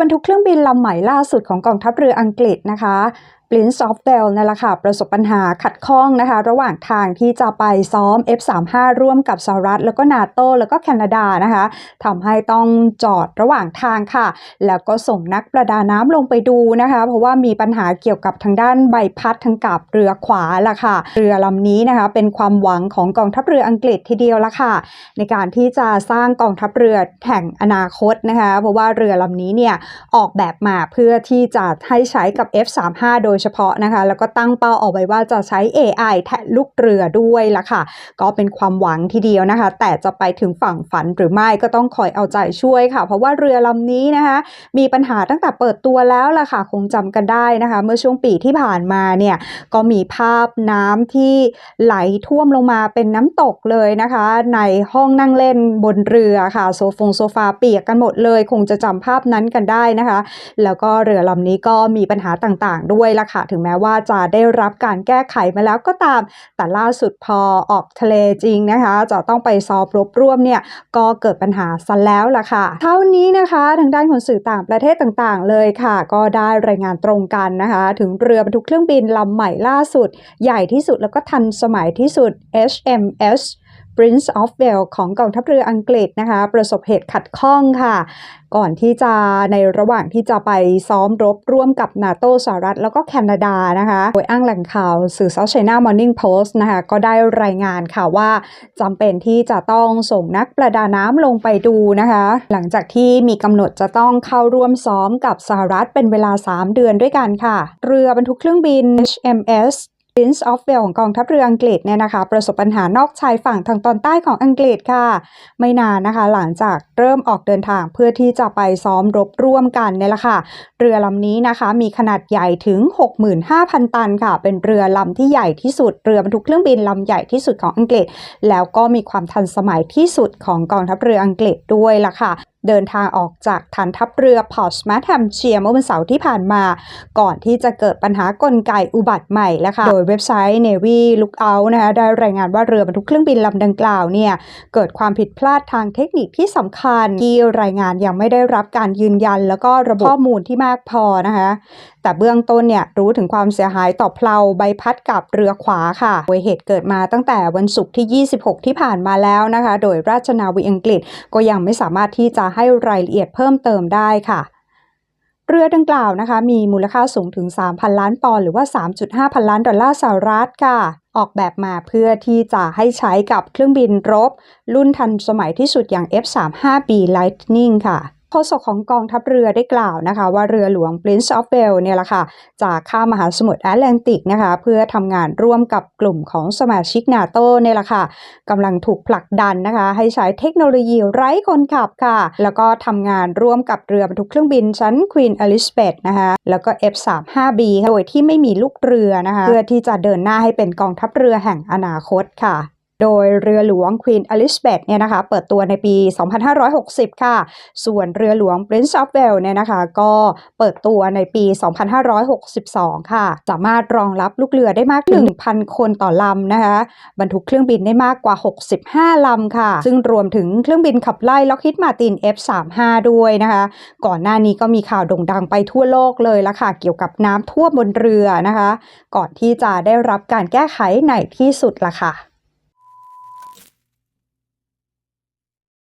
บรรทุกเครื่องบินลำใหม่ล่าสุดของกองทัพเรืออังกฤษนะคะ Prince of Wales นั่นแหละค่ะประสบปัญหาขัดข้องนะคะ ระหว่างทางที่จะไปซ้อม F35 ร่วมกับสหรัฐ แล้วก็นาโตแล้วก็แคนาดานะคะทำให้ต้องจอดระหว่างทางค่ะ แล้วก็ส่งนักประดาน้ำลงไปดูนะคะ เพราะว่ามีปัญหาเกี่ยวกับทางด้านใบพัดทางกับเรือขวาล่ะค่ะ เรือลำนี้นะคะเป็นความหวังของกองทัพเรืออังกฤษทีเดียวละค่ะ ในการที่จะสร้างกองทัพเรือแห่งอนาคตนะคะ เพราะว่าเรือลำนี้เนี่ยออกแบบมาเพื่อที่จะให้ใช้กับ F35 โดยเฉพาะนะคะ แล้วก็ตั้งเป้าเอาไว้ว่าจะใช้ AI แทนลูกเรือด้วยละค่ะ ก็เป็นความหวังทีเดียวนะคะ แต่จะไปถึงฝั่งฝันหรือไม่ก็ต้องคอยเอาใจช่วยค่ะ เพราะว่าเรือลำนี้นะคะ มีปัญหาตั้งแต่เปิดตัวแล้วล่ะค่ะ คงจำกันได้นะคะ เมื่อช่วงปีที่ผ่านมาเนี่ยก็มีภาพน้ำที่ไหลท่วมลงมาเป็นน้ำตกเลยนะคะ ในห้องนั่งเล่นบนเรือค่ะ โซฟงโซฟาเปียกกันหมดเลย คงจะจำภาพนั้นกันได้นะคะ แล้วก็เรือลำนี้ก็มีปัญหาต่างๆ ด้วยล่ะค่ะ ถึงแม้ว่าจะได้รับการแก้ไขมาแล้วก็ตาม แต่ล่าสุดพอออกทะเลจริงนะคะ จะต้องไปซอฟรบร่วมเนี่ยก็เกิดปัญหาซะแล้วล่ะค่ะ เท่านี้นะคะทางด้านของสื่อต่างประเทศต่างๆ เลยค่ะ ก็ได้รายงานตรงกันนะคะ ถึงเรือบรรทุกเครื่องบินลำใหม่ล่าสุด ใหญ่ที่สุดแล้วก็ทันสมัยที่สุด HMS Prince of Wales ของกองทัพเรืออังกฤษนะคะ ประสบเหตุขัดข้องค่ะ ก่อนที่จะในระหว่างที่จะไปซ้อมรบร่วมกับนาโตสหรัฐแล้วก็แคนาดานะคะ โดยอ้างแหล่งข่าวสื่อ South China Morning Post นะคะ ก็ได้รายงานค่ะว่าจำเป็นที่จะต้องส่งนักประดาน้ำลงไปดูนะคะ หลังจากที่มีกำหนดจะต้องเข้าร่วมซ้อมกับสหรัฐเป็นเวลา 3 เดือนด้วยกันค่ะ เรือบรรทุกเครื่องบิน HMS Prince of Wales ของกองทัพเรืออังกฤษเนี่ยนะคะ ประสบปัญหานอกชายฝั่งทางตอนใต้ของอังกฤษค่ะ ไม่นานนะคะ หลังจากเริ่มออกเดินทางเพื่อที่จะไปซ้อมรบร่วมกันเนี่ยแหละค่ะ เรือลำนี้นะคะ มีขนาดใหญ่ถึง 65,000 ตันค่ะ เป็นเรือลำที่ใหญ่ที่สุดเรือบรรทุกเครื่องบินลำใหญ่ที่สุดของอังกฤษ แล้วก็มีความทันสมัยที่สุดของกองทัพเรืออังกฤษด้วยล่ะค่ะ เดินทางออกจากฐานทัพเรือพอร์ตสมาร์ทแฮมเชียเมื่อวันเสาร์ที่ผ่านมา ก่อนที่จะเกิดปัญหากลไกอุบัติใหม่แล้วค่ะ โดยเว็บไซต์ Navy Lookout นะคะได้รายงานว่าเรือบรรทุกเครื่องบินลำดังกล่าวเนี่ยเกิดความผิดพลาดทางเทคนิคที่สำคัญ ที่รายงานยังไม่ได้รับการยืนยัน แล้วก็ระบบข้อมูลที่มากพอนะคะแต่เบื้องต้นเนี่ยรู้ถึงความเสียหายต่อเพลาใบพัดกับเรือขวาค่ะโดยเหตุเกิดมาตั้งแต่วันศุกร์ที่ 26 ที่ผ่านมาแล้วนะคะ โดยราชนาวีอังกฤษก็ยังไม่สามารถที่จะให้รายละเอียดเพิ่มเติมได้ค่ะ เรือดังกล่าวนะคะ มีมูลค่าสูงถึง 3,000 ล้านปอนด์หรือว่า 3.5 พันล้านดอลลาร์สหรัฐค่ะ ออกแบบมาเพื่อที่จะให้ใช้กับเครื่องบินรบ รุ่นทันสมัยที่สุดอย่าง F-35B Lightning ค่ะ โฆษกของกองทัพเรือได้กล่าวนะคะว่าเรือหลวง Prince of Wales เนี่ยแหละค่ะจะข้ามมหาสมุทรแอตแลนติกนะคะเพื่อทำงานร่วมกับกลุ่มของสมาชิกนาโตเนี่ยแหละค่ะกำลังถูกผลักดันนะคะให้ใช้เทคโนโลยีไร้คนขับค่ะ แล้วก็ทำงานร่วมกับเรือบรรทุกเครื่องบินชั้น Queen Elizabeth นะคะแล้วก็ F35B โดยที่ไม่มีลูกเรือนะคะเพื่อที่จะเดินหน้าให้เป็นกองทัพเรือแห่งอนาคตค่ะ โดยเรือหลวง Queen Elizabeth เนี่ยนะคะเปิดตัวในปี 2560 ค่ะ ส่วนเรือหลวง Prince of Wales เนี่ยนะคะก็เปิดตัวในปี 2562 ค่ะ สามารถรองรับลูกเรือได้มากถึง1,000 คนต่อลำนะคะบรรทุกเครื่องบินได้มากกว่า 65 ลำค่ะ ซึ่งรวมถึงเครื่องบินขับไล่ Lockheed Martin F35 ด้วยนะคะ ก่อนหน้านี้ก็มีข่าวโด่งดังไปทั่วโลกเลยละค่ะ เกี่ยวกับน้ำท่วมบนเรือนะคะ ก่อนที่จะได้รับการแก้ไขในที่สุดละค่ะ